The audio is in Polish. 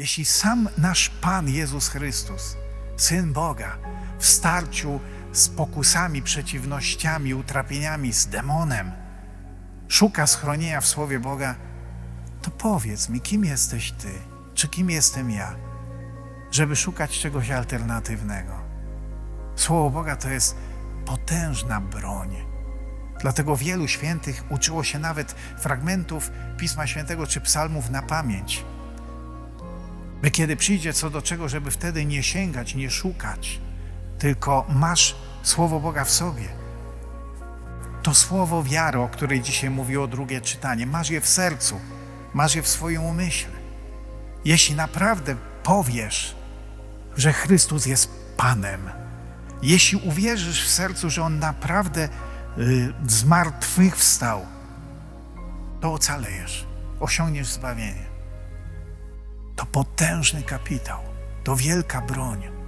Jeśli sam nasz Pan Jezus Chrystus, Syn Boga, w starciu z pokusami, przeciwnościami, utrapieniami, z demonem, szuka schronienia w Słowie Boga, to powiedz mi, kim jesteś Ty, czy kim jestem ja, żeby szukać czegoś alternatywnego. Słowo Boga to jest potężna broń. Dlatego wielu świętych uczyło się nawet fragmentów Pisma Świętego czy psalmów na pamięć. By kiedy przyjdzie co do czego, żeby wtedy nie sięgać, nie szukać, tylko masz Słowo Boga w sobie. To słowo wiary, o której dzisiaj mówiło drugie czytanie, masz je w sercu, masz je w swoim umyśle. Jeśli naprawdę powiesz, że Chrystus jest Panem, jeśli uwierzysz w sercu, że On naprawdę y, z martwych wstał, to ocalejesz, osiągniesz zbawienie. To potężny kapitał, to wielka broń.